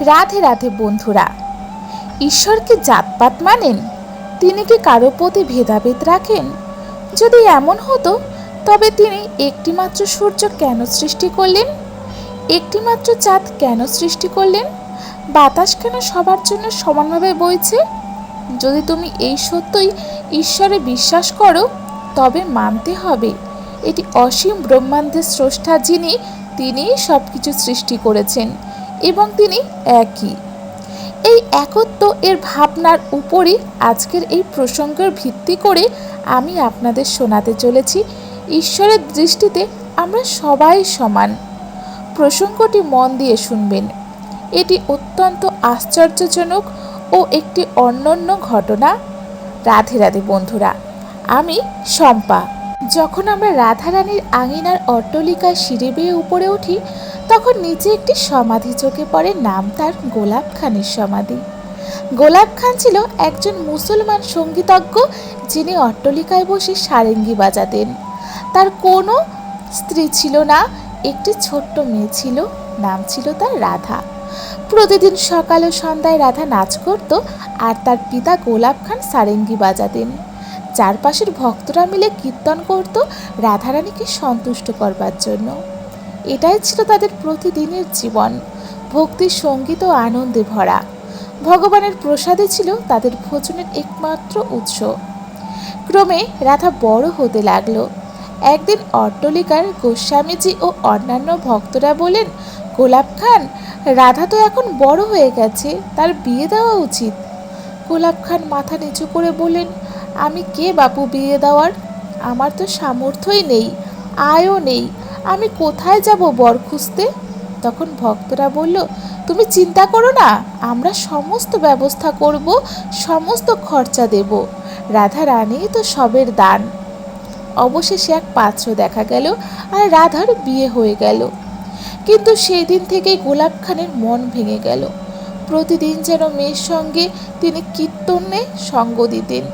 রাধে রাধে বন্ধুরা। ঈশ্বরকে জাতপাত মানেন? তিনি কি কারও প্রতি ভেদাভেদ রাখেন? যদি এমন হতো, তবে তিনি একটিমাত্র সূর্য কেন সৃষ্টি করলেন? একটিমাত্র চাঁদ কেন সৃষ্টি করলেন? বাতাস কেন সবার জন্য সমানভাবে বইছে? যদি তুমি এই সত্যই ঈশ্বরে বিশ্বাস করো, তবে মানতে হবে। এটি অসীম ব্রহ্মাণ্ডের স্রষ্টা যিনি, তিনিই সব কিছু সৃষ্টি করেছেন। এবং তিনি একই। এই একত্ব এর ভাবনার উপরই আজকের এই প্রসঙ্গের ভিত্তি করে আমি আপনাদের শোনাতে চলেছি। ঈশ্বরের দৃষ্টিতে আমরা সবাই সমান। প্রসঙ্গটি মন দিয়ে শুনবেন। এটি অত্যন্ত আশ্চর্যজনক ও একটি অনন্য ঘটনা। রাধে রাধে বন্ধুরা, আমি শম্পা। যখন আমরা রাধারানীর আঙিনার অট্টলিকায় সিঁড়ি বেয়ে উপরে উঠি, তখন নিচে একটি সমাধি চোখে পড়ে নাম তার গোলাপ খানের সমাধি। গোলাপ খান ছিল একজন মুসলমান সঙ্গীতজ্ঞ যিনি অট্টলিকায় বসে সারেঙ্গি বাজাতেন। তার কোনো স্ত্রী ছিল না, একটি ছোট্ট মেয়ে ছিল, নাম ছিল তার রাধা। প্রতিদিন সকাল ও সন্ধ্যায় রাধা নাচ করত আর তার পিতা গোলাপ খান সারেঙ্গি বাজাতেন। চারপাশের ভক্তরা মিলে কীর্তন করত, রাধারানীকে সন্তুষ্ট করবার জন্য। এটাই ছিল তাদের প্রতিদিনের জীবন। ভক্তি, সংগীত ও আনন্দে ভরা। ভগবানের প্রসাদে ছিল তাদের ভোজনের একমাত্র উৎস। ক্রমে রাধা বড় হতে লাগল। একদিন অট্টলিকার গোস্বামীজি ও অন্যান্য ভক্তরা বলেন গোলাপ খান, রাধা তো এখন বড় হয়ে গেছে, তার বিয়ে দেওয়া উচিত। গোলাপ খান মাথা নিচু করে বলেন আমি কে বাপু বিয়ে দেওয়ার? আমার তো সামর্থ্যই নেই, আয়ও নেই। আমি কোথায় যাব বর খুঁজতে? তখন ভক্তরা বলল, তুমি চিন্তা করো না, আমরা সমস্ত ব্যবস্থা করব, সমস্ত খরচা দেব। রাধা রানী তো সবের দান। অবশেষে এক পাত্র দেখা গেল আর রাধার বিয়ে হয়ে গেল। কিন্তু সেই দিন থেকেই গোলাপ খানের মন ভেঙে গেল। প্রতিদিন যেন মেয়ের সঙ্গে তিনি কীর্তনে সঙ্গ দিতেন।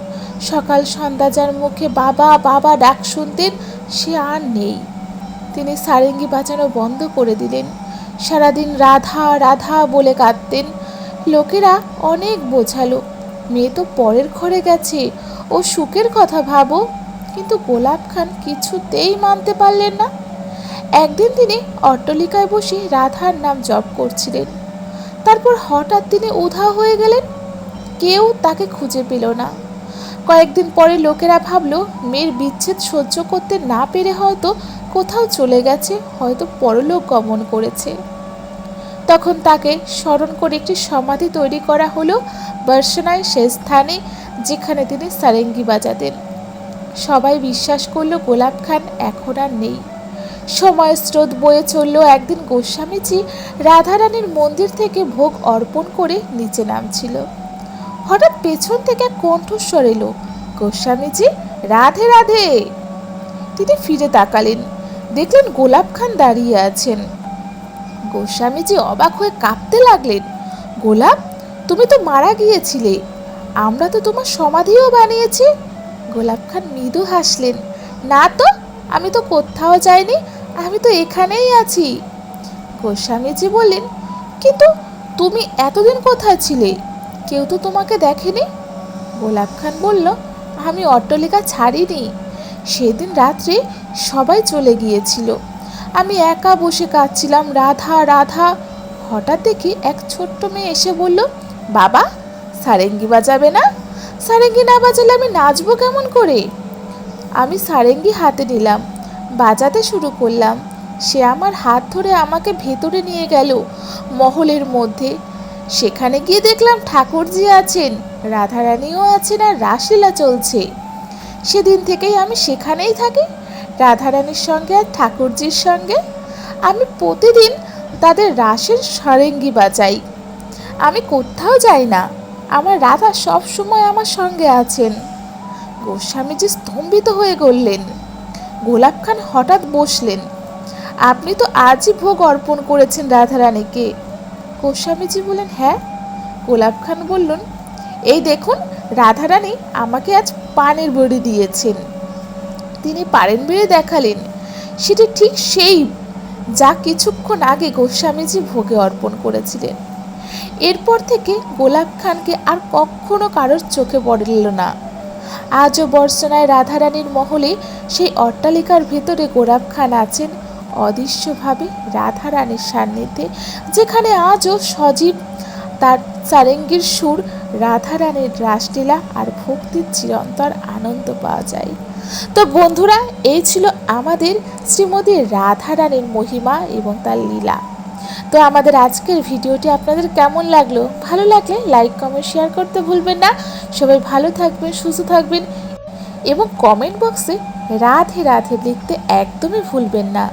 সকাল সন্ধ্যা যার মুখে বাবা বাবা ডাক শুনতেন, সে আর নেই। তিনি সারেঙ্গি বাজানো বন্ধ করে দিলেন। সারাদিন রাধা রাধা বলে কাঁদতেন। লোকেরা অনেক বোঝালো। মেয়ে তো পরের ঘরে গেছে। ও সুখের কথা ভাবো, কিন্তু গোলাপ খান কিছুতেই মানতে পারলেন না। একদিন তিনি অট্টলিকায় বসে রাধার নাম জপ করছিলেন। তারপর হঠাৎ তিনি উধাও হয়ে গেলেন। কেউ তাকে খুঁজে পেল না। কয়েকদিন পরে লোকেরা ভাবলো, মেয়ের বিচ্ছেদ সহ্য করতে না পেরে হয়তো কোথাও চলে গেছে, হয়তো পরলোক গমন করেছে। তখন তাকে স্মরণ করে একটি সমাধি তৈরি করা হলো বর্ষনায় সে স্থানে যেখানে তিনি সারেঙ্গি বাজাতেন। সবাই বিশ্বাস করল গোলাপ খান এখন আর নেই। সময় স্রোত বয়ে চলল একদিন গোস্বামীজি রাধারানীর মন্দির থেকে ভোগ অর্পণ করে নিচে নামছিল। হঠাৎ পেছন থেকে কণ্ঠস্বর এলো, গোস্বামীজি, রাধে রাধে! তিনি ফিরে তাকালেন, দেখলেন গোলাপ খান দাঁড়িয়ে আছেন। গোস্বামীজি অবাক হয়ে কাঁপতে লাগলেন, গোলাপ, তুমি তো মারা গিয়েছিলে, আমরা তো তোমার সমাধিও বানিয়েছি। গোলাপ খান মৃদু হাসলেন, না তো, আমি তো কোথাও যাইনি, আমি তো এখানেই আছি। গোস্বামীজি বললেন, কিন্তু তুমি এতদিন কোথায় ছিলে? কেউ তো তোমাকে দেখেনি? গোলাপ খান বলল, আমি অট্টলিকা ছাড়িনি। সেদিন রাত্রে সবাই চলে গিয়েছিল। আমি একা বসে কাঁদছিলাম, রাধা রাধা। হঠাৎ দেখি এক ছোট্ট মেয়ে এসে বলল, বাবা, সারেঙ্গি বাজাবে না? সারেঙ্গি না বাজালে আমি নাচবো কেমন করে? আমি সারেঙ্গি হাতে নিলাম, বাজাতে শুরু করলাম। সে আমার হাত ধরে আমাকে ভেতরে নিয়ে গেল, মহলের মধ্যে। সেখানে গিয়ে দেখলাম ঠাকুরজি আছেন, রাধারানীও আছেন আর রাসলীলা চলছে। সেদিন থেকেই আমি সেখানেই থাকি, রাধারানীর সঙ্গে আর ঠাকুরজির সঙ্গে। আমি প্রতিদিন তাদের রাসের সারেঙ্গি বাজাই। আমি কোথাও যাই না, আমার রাধা সব সময় আমার সঙ্গে আছেন। গোস্বামীজি স্তম্ভিত হয়ে গড়লেন গোলাপ খান হঠাৎ বসলেন। আপনি তো আজই ভোগ অর্পণ করেছেন রাধারানীকে। গোস্বামীজি বললেন হ্যাঁ। গোলাপ খান বললেন, এই দেখুন, রাধারানী আমাকে আজ পানের বড়ি দিয়েছেন। তিনি পারেন বেড়ে দেখালেন। সেটি ঠিক সেই যা কিছুক্ষণ আগে গোস্বামীজি ভোগে অর্পণ করেছিলেন। এরপর থেকে গোলাপ খানকে আর কখনো কারোর চোখে পড়ল না। আজও বর্ষনায় রাধারানীর মহলে সেই অট্টালিকার ভেতরে গোলাপ খান আছেন অদৃশ্যভাবে রাধারানীর সান্নিধ্যে, যেখানে আজও সজীব তার সারেঙ্গির সুর রাধারানীর রাসলীলা আর ভক্তির চিরন্তর আনন্দ পাওয়া যায়। তো বন্ধুরা, এই ছিল আমাদের শ্রীমতী রাধারানীর মহিমা এবং তার লীলা। তো আমাদের আজকের ভিডিওটি আপনাদের কেমন লাগল? ভালো লাগলে লাইক, কমেন্ট, শেয়ার করতে ভুলবেন না। সবাই ভালো থাকবেন, সুস্থ থাকবেন এবং কমেন্ট বক্সে রাধে রাধে লিখতে একদমই ভুলবেন না।